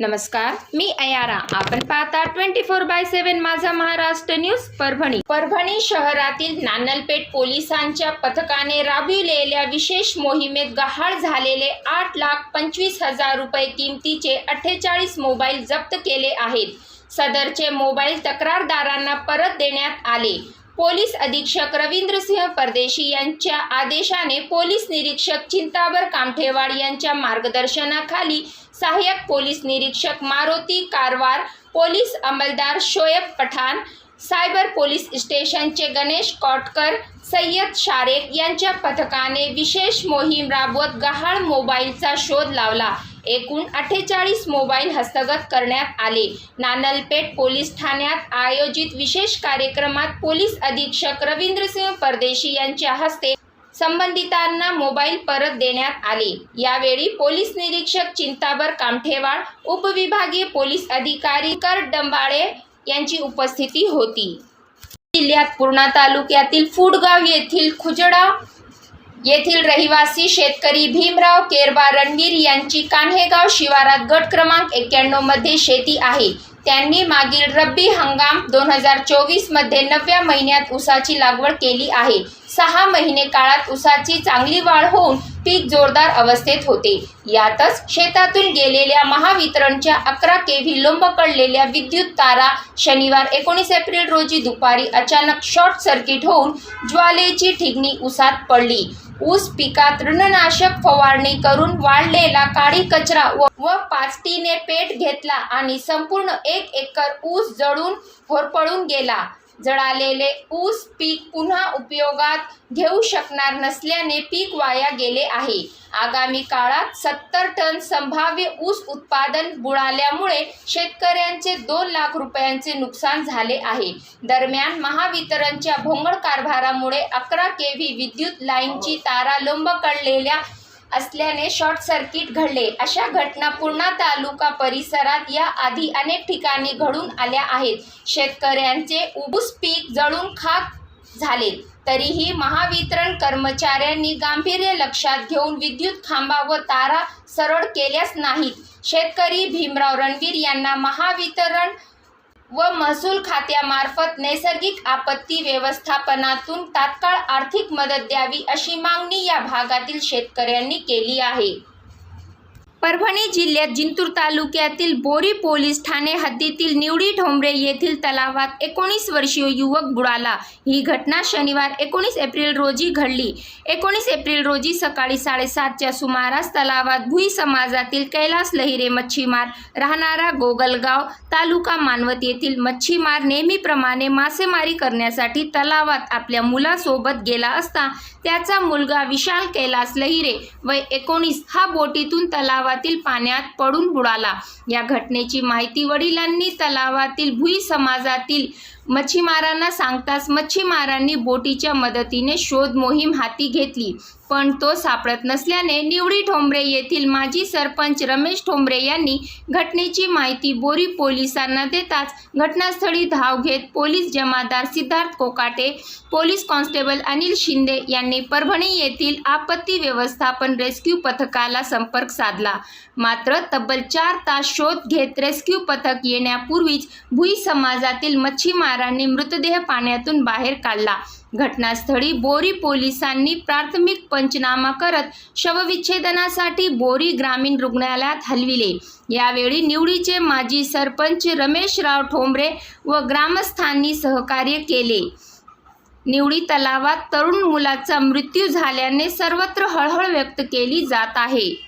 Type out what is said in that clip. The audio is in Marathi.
नमस्कार मी अयारा. आपण पाहता ट्वेंटी फोर बाय सेवन माझा महाराष्ट्र न्यूज परभणी. परभणी शहरातील नानलपेठ पोलिसांच्या पथकाने राबविलेल्या विशेष मोहिमेत गहाळ झालेले आठ लाख पंचवीस हजार रुपये किमतीचे अठ्ठेचाळीस मोबाईल जप्त केले आहेत. सदरचे मोबाईल तक्रारदारांना परत देण्यात आले. पोलीस अधीक्षक रवींद्रसिंह परदेशी यांच्या आदेशाने पोलीस निरीक्षक चिंताबर कामठेवाड यांच्या मार्गदर्शनाखाली सहाय्यक पोलीस निरीक्षक मारुती कारवार पोलीस अंमलदार शोएब पठाण सायबर पोलीस स्टेशनचे गणेश कॉटकर सय्यद शारेक यांच्या पथकाने विशेष मोहीम राबवत गहाळ मोबाईलचा शोध लावला. एकूण अठ्ठेचाळीस मोबाईल हस्तगत करण्यात आले. नानलपेठ पोलीस ठाण्यात आयोजित विशेष कार्यक्रमात पोलीस अधीक्षक रवींद्रसिंह परदेशी यांच्या हस्ते संबंधितांना मोबाईल परत देण्यात आले. यावेळी पोलीस निरीक्षक चिंताबर कामठेवाड उपविभागीय पोलीस अधिकारी कर डंबाळे यांची उपस्थिती होती. जिल्ह्यात पूर्णा तालुक्यातील फुडगाव येथील खुजडा येथील रहिवासी शेतकरी भीमराव केरबा रणवीर यांची कान्हेगाव शिवारात गट क्रमांक एक्क्याण्णवमध्ये शेती आहे. त्यांनी मागील रब्बी हंगाम दोन हजार चोवीसमध्ये नवव्या महिन्यात ऊसाची लागवड केली आहे. सहा महिने काळात ऊसाची चांगली वाढ होऊन पीक जोरदार अवस्थेत होते. यातच शेतातून गेलेल्या महावितरणच्या अकरा केव्ही लोंबकळलेल्या विद्युत तारा शनिवार एकोणीस एप्रिल रोजी दुपारी अचानक शॉर्ट सर्किट होऊन ज्वालेची ठिगणी उसात पडली. ऊस पिकात तृणनाशक फवारणी करून वाढलेला काळी कचरा व व पाचटीने पेट घेतला आणि संपूर्ण एक एकर ऊस जळून होरपळून गेला. जळालेले ऊस पीक पुन्हा उपयोगात घेऊ शकणार नसल्याने पीक वाया गेले आहे. आगामी काळात सत्तर टन संभाव्य ऊस उत्पादन बुडाल्यामुळे शेतकऱ्यांचे दोन लाख रुपयांचे नुकसान झाले आहे. दरम्यान महावितरणच्या भोंगळ कारभारामुळे अकरा के व्ही विद्युत लाईनची तारा लोंबकळलेल्या असल्याने शॉर्ट सर्किट घडले. अशा घटना पूर्णा तालुका परिसरात या आधी अनेक ठिकाणी घडून आल्या आहेत. शेतकऱ्यांचे उबूस पीक जळून खाक झाले. तरीही महावितरण कर्मचाऱ्यांनी गांभीर्य लक्षात घेऊन विद्युत खांबा व तारा सरळ केल्याच नाहीत. शेतकरी भीमराव रणवीर यांना महावितरण व महसूल खात्यामार्फत नैसर्गिक आपत्ती व्यवस्थापनातून तात्काळ आर्थिक मदत द्यावी अशी मागणी या भागातील शेतकऱ्यांनी केली आहे. परभणी जिल्ह्यात जिंतूर तालुक्यातील बोरी पोलीस ठाणे हद्दीतील निवडी ठोंबरे येथील तलावात एकोणीस वर्षीय युवक बुडाला. ही घटना शनिवार एकोणीस एप्रिल रोजी घडली. एकोणीस एप्रिल रोजी सकाळी साडेसातच्या सुमारास तलावात भुई समाजातील कैलास लहिरे मच्छीमार राहणारा गोगलगाव तालुका मानवत येथील मच्छीमार नेहमीप्रमाणे मासेमारी करण्यासाठी तलावात आपल्या मुलासोबत गेला असता त्याचा मुलगा विशाल कैलास लहिरे वय एकोणीस हा बोटीतून तलावातील पाण्यात पडून बुडाला. या घटनेची माहिती वडिलांनी तलावातील भुई समाजातील मच्छीमारांना सांगताच मच्छीमारांनी बोटीच्या मदतीने शोध मोहीम हाती घेतली. पण तो सापडत नसल्याने निवडी ठोंबरे येथील माजी सरपंच रमेश ठोंबरे यांनी घटनेची माहिती बोरी पोलिसांना देताच घटनास्थळी धाव घेत पोलीस जमादार सिद्धार्थ कोकाटे पोलीस कॉन्स्टेबल अनिल शिंदे यांनी परभणी येथील आपत्ती व्यवस्थापन रेस्क्यू पथकाला संपर्क साधला. मात्र तब्बल चार तास शोध घेत रेस्क्यू पथक येण्यापूर्वीच भुई समाजातील मच्छीमारांनी मृतदेह पाण्यातून बाहेर काढला. घटनास्थळी बोरी पोलिसांनी प्राथमिक पंचनामा करत शवविच्छेदनासाठी बोरी ग्रामीण रुग्णालयात हलविले. यावेळी निवडीचे माजी सरपंच रमेशराव ठोंबरे व ग्रामस्थांनी सहकार्य केले. निवडी तलावात तरुण मुलाचा मृत्यू झाल्याने सर्वत्र हळहळ व्यक्त केली जात आहे.